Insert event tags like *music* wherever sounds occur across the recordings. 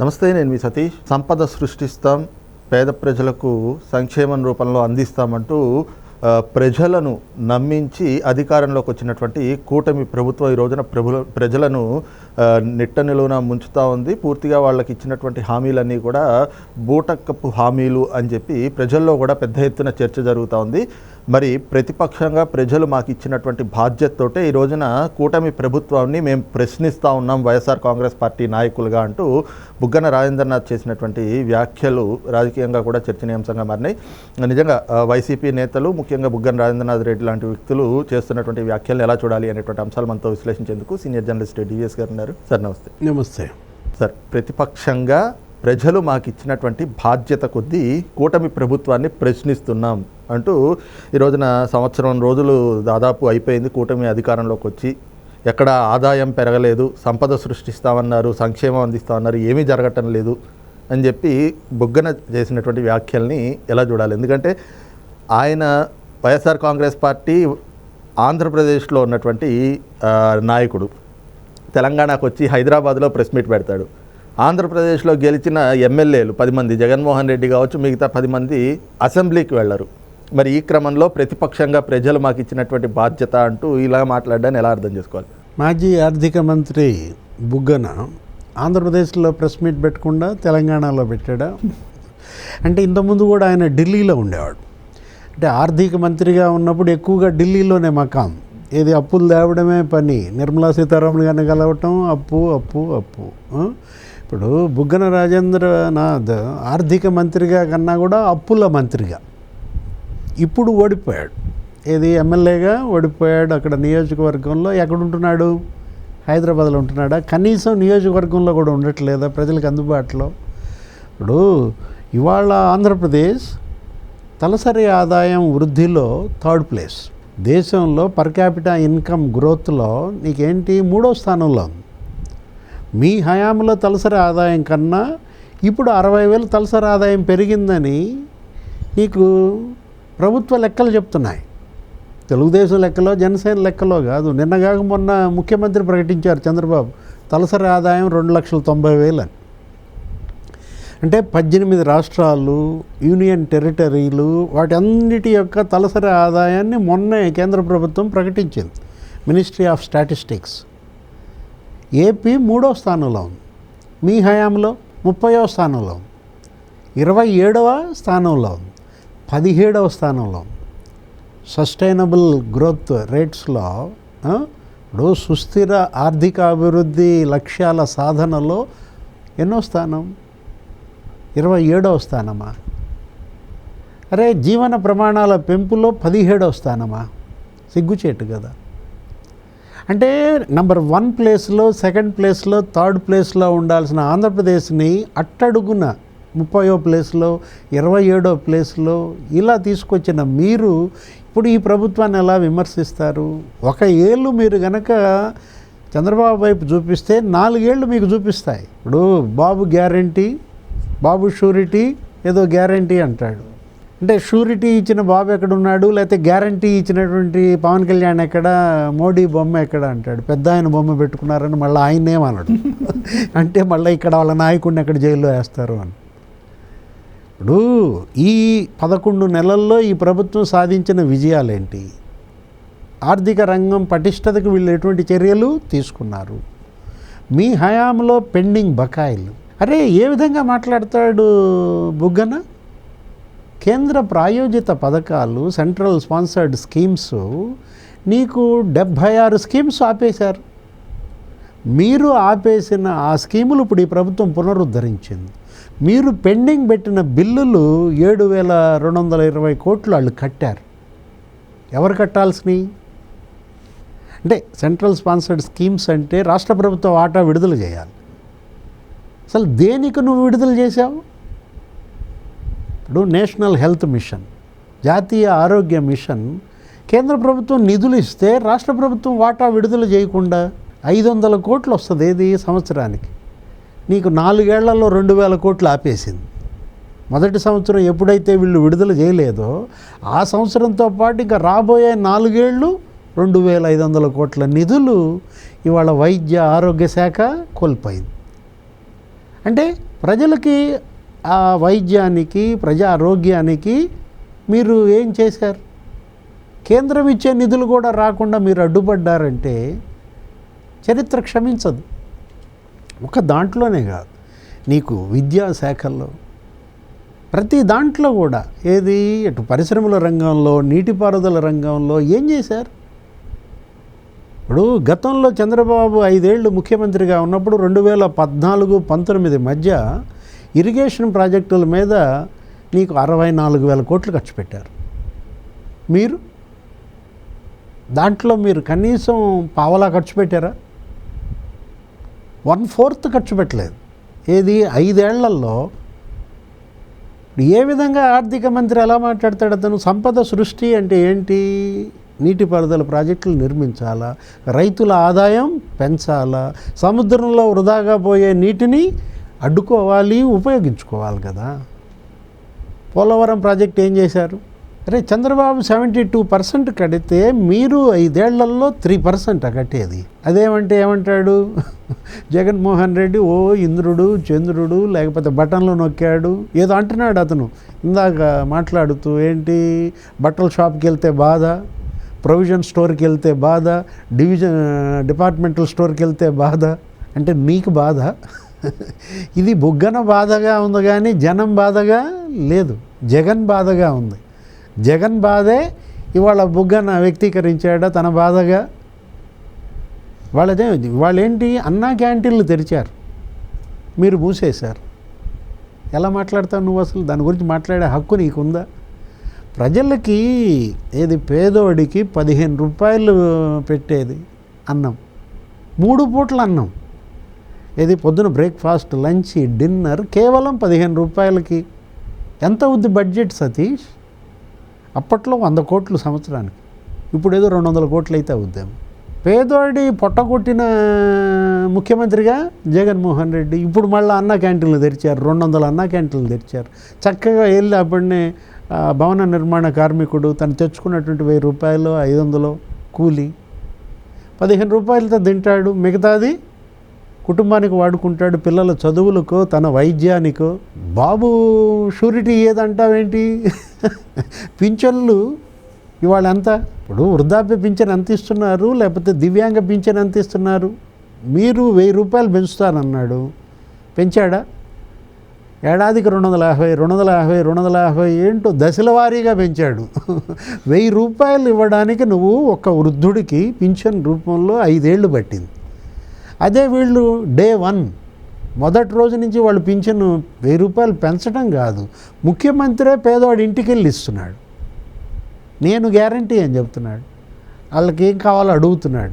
నమస్తే నేను మీ సతీష్. సంపద సృష్టిస్తాం పేద ప్రజలకు సంక్షేమం రూపంలో అందిస్తామంటూ ప్రజలను నమ్మించి అధికారంలోకి వచ్చినటువంటి కూటమి ప్రభుత్వం ఈ రోజున ప్రభుల ప్రజలను నిట్ట నిలువున ముంచుతూ ఉంది. పూర్తిగా వాళ్ళకి ఇచ్చినటువంటి హామీలన్నీ కూడా బూటక్కపు హామీలు అని చెప్పి ప్రజల్లో కూడా పెద్ద ఎత్తున చర్చ జరుగుతూ ఉంది. మరి ప్రతిపక్షంగా ప్రజలు మాకు ఇచ్చినటువంటి బాధ్యతతోటే ఈ రోజున కూటమి ప్రభుత్వాన్ని మేము ప్రశ్నిస్తూ ఉన్నాం వైఎస్ఆర్ కాంగ్రెస్ పార్టీ నాయకులుగా అంటూ బుగ్గన రాజేంద్రనాథ్ చేసినటువంటి వ్యాఖ్యలు రాజకీయంగా కూడా చర్చనీయాంశంగా మారినాయి. నిజంగా వైసీపీ నేతలు ముఖ్యంగా బుగ్గన రాజేంద్రనాథ్ రెడ్డి లాంటి వ్యక్తులు చేస్తున్నటువంటి వ్యాఖ్యలు ఎలా చూడాలి అనేటువంటి అంశాలు మనతో విశ్లేషించేందుకు సీనియర్ జర్నలిస్ట్ డివిఎస్ గారు ఉన్నారు. సార్ నమస్తే. నమస్తే. సార్ ప్రతిపక్షంగా ప్రజలు మాకు ఇచ్చినటువంటి బాధ్యత కొద్దీ కూటమి ప్రభుత్వాన్ని ప్రశ్నిస్తున్నాం అంటూ ఈ రోజున సంవత్సరం రోజులు దాదాపు అయిపోయింది కూటమి అధికారంలోకి వచ్చి. ఎక్కడ ఆదాయం పెరగలేదు సంపద సృష్టిస్తామన్నారు సంక్షేమం అందిస్తామన్నారు ఏమీ జరగటం లేదు అని చెప్పి బొగ్గన చేసినటువంటి వ్యాఖ్యల్ని ఎలా చూడాలి? ఎందుకంటే ఆయన వైఎస్ఆర్ కాంగ్రెస్ పార్టీ ఆంధ్రప్రదేశ్లో ఉన్నటువంటి నాయకుడు. తెలంగాణకు వచ్చి హైదరాబాద్లో ప్రెస్ మీట్ పెడతాడు. ఆంధ్రప్రదేశ్లో గెలిచిన ఎమ్మెల్యేలు పది మంది జగన్మోహన్ రెడ్డి కావచ్చు మిగతా పది మంది అసెంబ్లీకి వెళ్ళరు. మరి ఈ క్రమంలో ప్రతిపక్షంగా ప్రజలు మాకు ఇచ్చినటువంటి బాధ్యత అంటూ ఇలా మాట్లాడడాన్ని ఎలా అర్థం చేసుకోవాలి? మాజీ ఆర్థిక మంత్రి బుగ్గన ఆంధ్రప్రదేశ్లో ప్రెస్ మీట్ పెట్టకుండా తెలంగాణలో పెట్టాడా? అంటే ఇంతకుముందు కూడా ఆయన ఢిల్లీలో ఉండేవాడు. అంటే ఆర్థిక మంత్రిగా ఉన్నప్పుడు ఎక్కువగా ఢిల్లీలోనే మకాం ఏది అప్పులు తేవడమే పని. నిర్మలా సీతారామన్ గారిని కలవటం అప్పు అప్పు అప్పు ఇప్పుడు బుగ్గన రాజేంద్రనాథ్ ఆర్థిక మంత్రిగా కన్నా కూడా అప్పుల మంత్రిగా. ఇప్పుడు ఓడిపోయాడు. ఏది ఎమ్మెల్యేగా ఓడిపోయాడు అక్కడ నియోజకవర్గంలో. ఎక్కడుంటున్నాడు? హైదరాబాద్లో ఉంటున్నాడా? కనీసం నియోజకవర్గంలో కూడా ఉండట్లేదా ప్రజలకు అందుబాటులో? ఇప్పుడు ఇవాళ ఆంధ్రప్రదేశ్ తలసరి ఆదాయం వృద్ధిలో థర్డ్ ప్లేస్. దేశంలో పర్ క్యాపిటా ఇన్కమ్ గ్రోత్లో నీకేంటి? మూడో స్థానంలో ఉంది. మీ హయాంలో తలసరి ఆదాయం కన్నా ఇప్పుడు అరవై వేలు తలసరి ఆదాయం పెరిగిందని నీకు ప్రభుత్వ లెక్కలు చెప్తున్నాయి. తెలుగుదేశం లెక్కలో జనసేన లెక్కలో కాదు. నిన్నగాక మొన్న ముఖ్యమంత్రి ప్రకటించారు చంద్రబాబు తలసరి ఆదాయం రెండు లక్షల తొంభై వేలు అని. అంటే పద్దెనిమిది రాష్ట్రాలు యూనియన్ టెరిటరీలు వాటన్నిటి యొక్క తలసరి ఆదాయాన్ని మొన్నే కేంద్ర ప్రభుత్వం ప్రకటించింది. Ministry of statistics. ఏపీ మూడో స్థానంలో ఉంది. మీ హయాంలో ముప్పయో స్థానంలో ఉంది. ఇరవై ఏడవ స్థానంలో ఉంది. పదిహేడవ స్థానంలో ఉంది. సస్టైనబుల్ గ్రోత్ రేట్స్లో ఇప్పుడు సుస్థిర ఆర్థిక అభివృద్ధి లక్ష్యాల సాధనలో ఎన్నో స్థానం? ఇరవై ఏడవ స్థానమా? అరే జీవన ప్రమాణాల పెంపులో పదిహేడవ స్థానమా? సిగ్గుచేటు కదా. అంటే నంబర్ వన్ ప్లేస్లో సెకండ్ ప్లేస్లో థర్డ్ ప్లేస్లో ఉండాల్సిన ఆంధ్రప్రదేశ్ని అట్టడుగున ముప్పయో ప్లేస్లో ఇరవై ఏడో ప్లేస్లో ఇలా తీసుకొచ్చిన మీరు ఇప్పుడు ఈ ప్రభుత్వాన్ని ఎలా విమర్శిస్తారు? ఒక ఏళ్ళు మీరు గనక చంద్రబాబు వైపు చూపిస్తే నాలుగేళ్ళు మీకు చూపిస్తాయి. ఇప్పుడు బాబు గ్యారంటీ బాబు షూరిటీ ఏదో గ్యారంటీ అంటాడు. అంటే షూరిటీ ఇచ్చిన బాబు ఎక్కడ ఉన్నాడు లేకపోతే గ్యారంటీ ఇచ్చినటువంటి పవన్ కళ్యాణ్ ఎక్కడ? మోడీ బొమ్మ ఎక్కడ అంటాడు. పెద్ద ఆయన బొమ్మ పెట్టుకున్నారని మళ్ళీ ఆయన ఏమన్నాడు *laughs* అంటే మళ్ళీ ఇక్కడ వాళ్ళ నాయకుడిని ఎక్కడ జైల్లో వేస్తారు అని. ఇప్పుడు ఈ పదకొండు నెలల్లో ఈ ప్రభుత్వం సాధించిన విజయాలేంటి? ఆర్థిక రంగం పటిష్టతకు వీళ్ళు ఎటువంటి చర్యలు తీసుకున్నారు. మీ హయాంలో పెండింగ్ బకాయిలు. అరే ఏ విధంగా మాట్లాడతాడు బుగ్గన? కేంద్ర ప్రాయోజిత పథకాలు సెంట్రల్ స్పాన్సర్డ్ స్కీమ్స్ నీకు డెబ్భై ఆరు స్కీమ్స్ ఆపేశారు. మీరు ఆపేసిన ఆ స్కీములు ఇప్పుడు ఈ ప్రభుత్వం పునరుద్ధరించింది. మీరు పెండింగ్ పెట్టిన బిల్లులు ఏడు వేల రెండు వందల ఇరవై కోట్లు వాళ్ళు కట్టారు. ఎవరు కట్టాల్సినవి? అంటే సెంట్రల్ స్పాన్సర్డ్ స్కీమ్స్ అంటే రాష్ట్ర ప్రభుత్వ వాటా విడుదల చేయాలి. అసలు దేనికి నువ్వు విడుదల చేశావు? ఇప్పుడు నేషనల్ హెల్త్ మిషన్ జాతీయ ఆరోగ్య మిషన్ కేంద్ర ప్రభుత్వం నిధులు ఇస్తే రాష్ట్ర ప్రభుత్వం వాటా విడుదల చేయకుండా ఐదు వందల కోట్లు వస్తుంది ఏది సంవత్సరానికి? నీకు నాలుగేళ్ళలో రెండు వేల కోట్లు ఆపేసింది. మొదటి సంవత్సరం ఎప్పుడైతే వీళ్ళు విడుదల చేయలేదో ఆ సంవత్సరంతో పాటు ఇంకా రాబోయే నాలుగేళ్ళు రెండు వేల ఐదు వందల కోట్ల నిధులు ఇవాళ వైద్య ఆరోగ్య శాఖ కోల్పోయింది. అంటే ప్రజలకి ఆ వైద్యానికి ప్రజా ఆరోగ్యానికి మీరు ఏం చేశారు? కేంద్రం ఇచ్చే నిధులు కూడా రాకుండా మీరు అడ్డుపడ్డారంటే చరిత్ర క్షమించదు. ఒక దాంట్లోనే కాదు. నీకు విద్యాశాఖల్లో ప్రతి దాంట్లో కూడా ఏది? ఇటు పరిశ్రమల రంగంలో నీటిపారుదల రంగంలో ఏం చేశారు? ఇప్పుడు గతంలో చంద్రబాబు ఐదేళ్ళు ముఖ్యమంత్రిగా ఉన్నప్పుడు రెండు వేల పద్నాలుగు పంతొమ్మిది మధ్య ఇరిగేషన్ ప్రాజెక్టుల మీద నీకు అరవై నాలుగు వేల కోట్లు ఖర్చు పెట్టారు. మీరు? దాంట్లో మీరు కనీసం పావలా ఖర్చు పెట్టారా? వన్ ఫోర్త్ ఖర్చు పెట్టలేదు. ఏది? ఐదేళ్ళలో ఏ విధంగా ఆర్థిక మంత్రి ఎలా మాట్లాడతాడు? అతను సంపద సృష్టి అంటే ఏంటి? నీటిపారుదల ప్రాజెక్టులు నిర్మించాలా? రైతుల ఆదాయం పెంచాలా? సముద్రంలో వృధాగా పోయే నీటిని అడ్డుకోవాలి ఉపయోగించుకోవాలి కదా. పోలవరం ప్రాజెక్ట్ ఏం చేశారు? అరే చంద్రబాబు సెవెంటీ టూ పర్సెంట్ కడితే మీరు ఐదేళ్ళలో త్రీ పర్సెంట్ కట్టేది. అదేమంటే ఏమంటాడు? *laughs* జగన్మోహన్ రెడ్డి ఓ ఇంద్రుడు చంద్రుడు లేకపోతే బటన్లు నొక్కాడు. ఏదో అంటున్నాడు అతను. ఇందాక మాట్లాడుతూ ఏంటి? బట్టల షాప్కి వెళ్తే బాధ ప్రొవిజన్ స్టోర్కి వెళ్తే బాధ డివిజన్ డిపార్ట్మెంటల్ స్టోర్కి వెళ్తే బాధ. అంటే నీకు బాధ? ఇది బుగ్గన బాధగా ఉంది కానీ జనం బాధగా లేదు. జగన్ బాధగా ఉంది. జగన్ బాధే ఇవాళ బుగ్గన వ్యక్తీకరించాడా? తన బాధగా? వాళ్ళదే వాళ్ళేంటి? అన్నా క్యాంటీన్లు తెరిచారు. మీరు మూసేశారు. ఎలా మాట్లాడతావు నువ్వు అసలు? దాని గురించి మాట్లాడే హక్కు నీకుందా? ప్రజలకి ఏది పేదోడికి పదిహేను రూపాయలు పెట్టేది అన్నం. మూడు పూట్ల అన్నం. ఇది పొద్దున బ్రేక్ఫాస్ట్ లంచ్ డిన్నర్ కేవలం పదిహేను రూపాయలకి. ఎంత అవుద్ది బడ్జెట్ సతీష్? అప్పట్లో వంద కోట్లు సంవత్సరానికి. ఇప్పుడు ఏదో రెండు వందల కోట్లు అయితే అవుద్దాము. పేదోడి పొట్టగొట్టిన ముఖ్యమంత్రిగా జగన్మోహన్ రెడ్డి ఇప్పుడు మళ్ళీ అన్న క్యాంటీన్లు తెరిచారు. రెండు వందల అన్నా క్యాంటీన్లు తెరిచారు. చక్కగా వెళ్ళి అప్పుడనే భవన నిర్మాణ కార్మికుడు తను తెచ్చుకున్నటువంటి వెయ్యి రూపాయలు ఐదు వందలు కూలి. పదిహేను రూపాయలతో తింటాడు. మిగతాది కుటుంబానికి వాడుకుంటాడు పిల్లల చదువులకో తన వైద్యానికో. బాబు షూరిటీ ఏదంటావేంటి? పింఛన్లు ఇవాళ ఎంత ఇప్పుడు వృద్ధాప్య పింఛన్ ఎంత ఇస్తున్నారు లేకపోతే దివ్యాంగ పింఛన్ ఎంత ఇస్తున్నారు మీరు వెయ్యి రూపాయలు పెంచుతానన్నాడు. పెంచాడా? ఏడాదికి రెండు వందల యాభై రెండు వందల యాభై రెండు వందల యాభై ఏంటో దశల వారీగా పెంచాడు. వెయ్యి రూపాయలు ఇవ్వడానికి నువ్వు ఒక వృద్ధుడికి పింఛన్ రూపంలో ఐదేళ్ళు పట్టింది. అదే వీళ్ళు డే వన్. మొదటి రోజు నుంచి వాళ్ళు పింఛను వెయ్యి రూపాయలు పెంచడం కాదు. ముఖ్యమంత్రే పేదవాడి ఇంటికి వెళ్ళి ఇస్తున్నాడు. నేను గ్యారంటీ అని చెప్తున్నాడు. వాళ్ళకి ఏం కావాలో అడుగుతున్నాడు.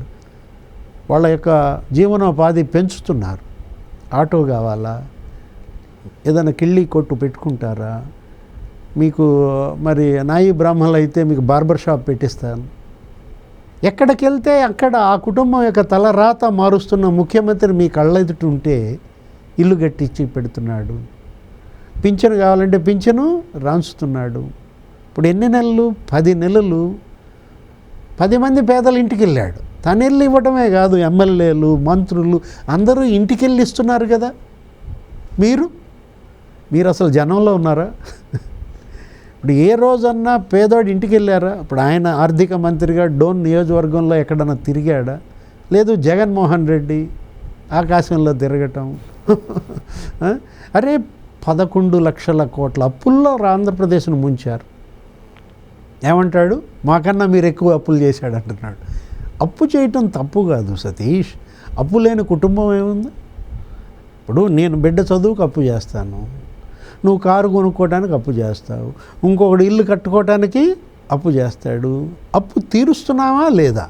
వాళ్ళ యొక్క జీవనోపాధి పెంచుతున్నారు. ఆటో కావాలా? ఏదైనా కిళ్ళి కొట్టు పెట్టుకుంటారా? మీకు మరి నాయి బ్రాహ్మణులు అయితే మీకు బార్బర్ షాప్ పెట్టిస్తాను. ఎక్కడికి వెళ్తే అక్కడ ఆ కుటుంబం యొక్క తలరాత మారుస్తున్న ముఖ్యమంత్రి మీ కళ్ళెదుట ఉంటే ఇల్లు కట్టించి పెడుతున్నాడు. పింఛను కావాలంటే పింఛను రాంచుతున్నాడు. ఇప్పుడు ఎన్ని నెలలు? పది నెలలు. పది మంది పేదలు ఇంటికి వెళ్ళాడు తను వెళ్ళి ఇవ్వడమే కాదు ఎమ్మెల్యేలు మంత్రులు అందరూ ఇంటికి వెళ్ళి ఇస్తున్నారు కదా. మీరు? మీరు అసలు జనంలో ఉన్నారా? ఇప్పుడు ఏ రోజన్నా పేదోడు ఇంటికి వెళ్ళారా ఇప్పుడు ఆయన ఆర్థిక మంత్రిగా డోన్ నియోజకవర్గంలో ఎక్కడన్నా తిరిగాడా? లేదు జగన్మోహన్ రెడ్డి ఆకాశంలో తిరగటం. *laughs* అరే పదకొండు లక్షల కోట్ల అప్పుల్లో ఆంధ్రప్రదేశ్ను ముంచారు. ఏమంటాడు? మాకన్నా మీరు ఎక్కువ అప్పులు చేశాడు అంటున్నాడు. అప్పు చేయటం తప్పు కాదు సతీష్. అప్పు లేని కుటుంబం ఏముంది? ఇప్పుడు నేను బిడ్డ చదువుకు అప్పు చేస్తాను. నువ్వు కారు కొనుక్కోవడానికి అప్పు చేస్తావు. ఇంకొకటి ఇల్లు కట్టుకోవటానికి అప్పు చేస్తాడు. అప్పు తీరుస్తున్నావా లేదా?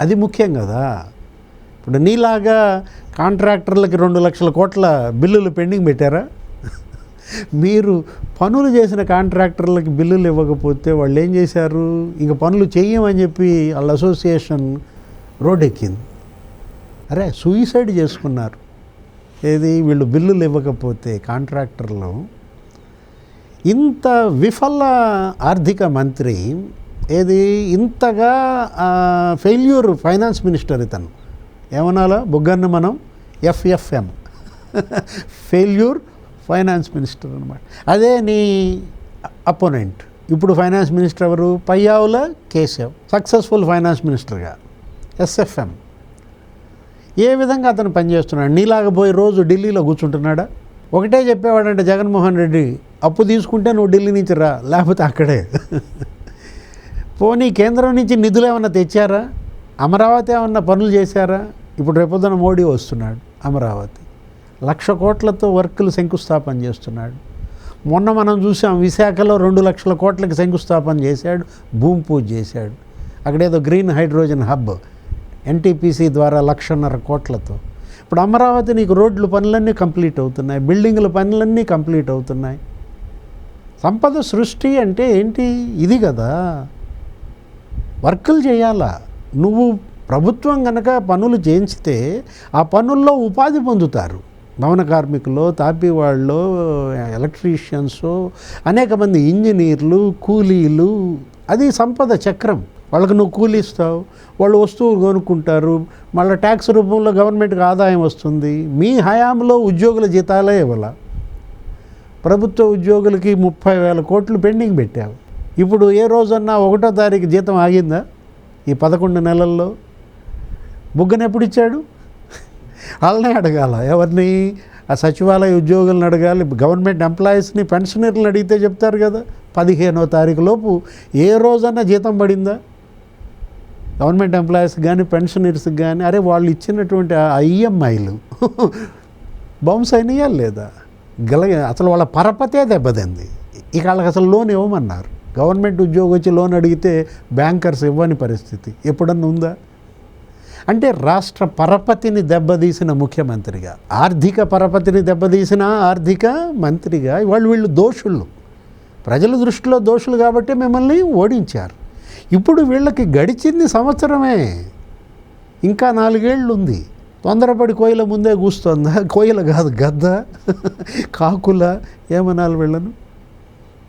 అది ముఖ్యం కదా. ఇప్పుడు నీలాగా కాంట్రాక్టర్లకి రెండు లక్షల కోట్ల బిల్లులు పెండింగ్ పెట్టారా? మీరు పనులు చేసిన కాంట్రాక్టర్లకి బిల్లులు ఇవ్వకపోతే వాళ్ళు ఏం చేశారు? ఇంక పనులు చెయ్యమని చెప్పి వాళ్ళ అసోసియేషన్ రోడ్ ఎక్కింది. అరే సూయిసైడ్ చేసుకున్నారు. ఏది? వీళ్ళు బిల్లులు ఇవ్వకపోతే కాంట్రాక్టర్లు. ఇంత విఫల ఆర్థిక మంత్రి ఏది? ఇంతగా ఫెయిల్యూర్ ఫైనాన్స్ మినిస్టర్ ఇతను. ఏమనాలా? బుగ్గన్న మనం ఎఫ్ఎఫ్ఎం. *laughs* ఫెయిల్యూర్ ఫైనాన్స్ మినిస్టర్ అనమాట అదే నీ అపోనెంట్. ఇప్పుడు ఫైనాన్స్ మినిస్టర్ ఎవరు? పయ్యావుల కేశవ్. సక్సెస్ఫుల్ ఫైనాన్స్ మినిస్టర్గా. ఎస్ఎఫ్ఎం. ఏ విధంగా అతను పనిచేస్తున్నాడు? నీలాగా పోయి రోజు ఢిల్లీలో కూర్చుంటున్నాడా? ఒకటే చెప్పేవాడంటే జగన్మోహన్ రెడ్డి అప్పు తీసుకుంటే నువ్వు ఢిల్లీ నుంచి రా లేకపోతే అక్కడే. పోనీ కేంద్రం నుంచి నిధులు ఏమన్నా తెచ్చారా? అమరావతి ఏమన్నా పనులు చేశారా? ఇప్పుడు రేపొద్దున మోడీ వస్తున్నాడు అమరావతి. లక్ష కోట్లతో వర్కులు శంకుస్థాపన చేస్తున్నాడు. మొన్న మనం చూసాం విశాఖలో రెండు లక్షల కోట్లకి శంకుస్థాపన చేశాడు భూమి పూజ చేశాడు. అక్కడేదో గ్రీన్ హైడ్రోజన్ హబ్. ఎన్టీపీసీ ద్వారా లక్షన్నర కోట్లతో. ఇప్పుడు అమరావతి నీకు రోడ్లు పనులన్నీ కంప్లీట్ అవుతున్నాయి బిల్డింగ్ల పనులన్నీ కంప్లీట్ అవుతున్నాయి. సంపద సృష్టి అంటే ఏంటి? ఇది కదా. వర్కులు చేయాలా? నువ్వు ప్రభుత్వం కనుక పనులు చేయించితే ఆ పనుల్లో ఉపాధి పొందుతారు. భవన కార్మికులు తాపీవాళ్ళు ఎలక్ట్రీషియన్స్ అనేక మంది ఇంజనీర్లు కూలీలు. అది సంపద చక్రం. వాళ్ళకి నువ్వు కూలిస్తావు వాళ్ళు వస్తువులు కొనుక్కుంటారు మళ్ళీ ట్యాక్స్ రూపంలో గవర్నమెంట్కి ఆదాయం వస్తుంది. మీ హయాంలో ఉద్యోగుల జీతాలే ఇవ్వాల. ప్రభుత్వ ఉద్యోగులకి ముప్పై వేల కోట్లు పెండింగ్ పెట్టావు. ఇప్పుడు ఏ రోజన్నా ఒకటో తారీఖు జీతం ఆగిందా? ఈ పదకొండు నెలల్లో? బుగ్గన ఎప్పుడు ఇచ్చాడు? వాళ్ళనే అడగాల. ఎవరిని? ఆ సచివాలయ ఉద్యోగులను అడగాలి. గవర్నమెంట్ ఎంప్లాయీస్ని పెన్షనర్లను అడిగితే చెప్తారు కదా. పదిహేనో తారీఖు లోపు ఏ రోజన్నా జీతం పడిందా? గవర్నమెంట్ ఎంప్లాయీస్కి కానీ పెన్షనర్స్కి కానీ అరే వాళ్ళు ఇచ్చినటువంటి ఐఎంఐలు *laughs* బౌన్స్ అయినాయా లేదా? గల అసలు వాళ్ళ పరపతే దెబ్బతింది. ఇక వాళ్ళకి అసలు లోన్ ఇవ్వమన్నారు. గవర్నమెంట్ ఉద్యోగం వచ్చి లోన్ అడిగితే బ్యాంకర్స్ ఇవ్వని పరిస్థితి ఎప్పుడన్నా ఉందా? అంటే రాష్ట్ర పరపతిని దెబ్బతీసిన ముఖ్యమంత్రిగా ఆర్థిక పరపతిని దెబ్బతీసిన ఆర్థిక మంత్రిగా వాళ్ళు వీళ్ళు దోషులు. ప్రజల దృష్టిలో దోషులు కాబట్టి మిమ్మల్ని ఓడించారు. ఇప్పుడు వీళ్ళకి గడిచింది సంవత్సరమే. ఇంకా నాలుగేళ్ళు ఉంది తొందరపడి కోయిల ముందే కూస్తుందా? కోయిల కాదు గద్ద కాకుల ఏమనాలి వీళ్ళను?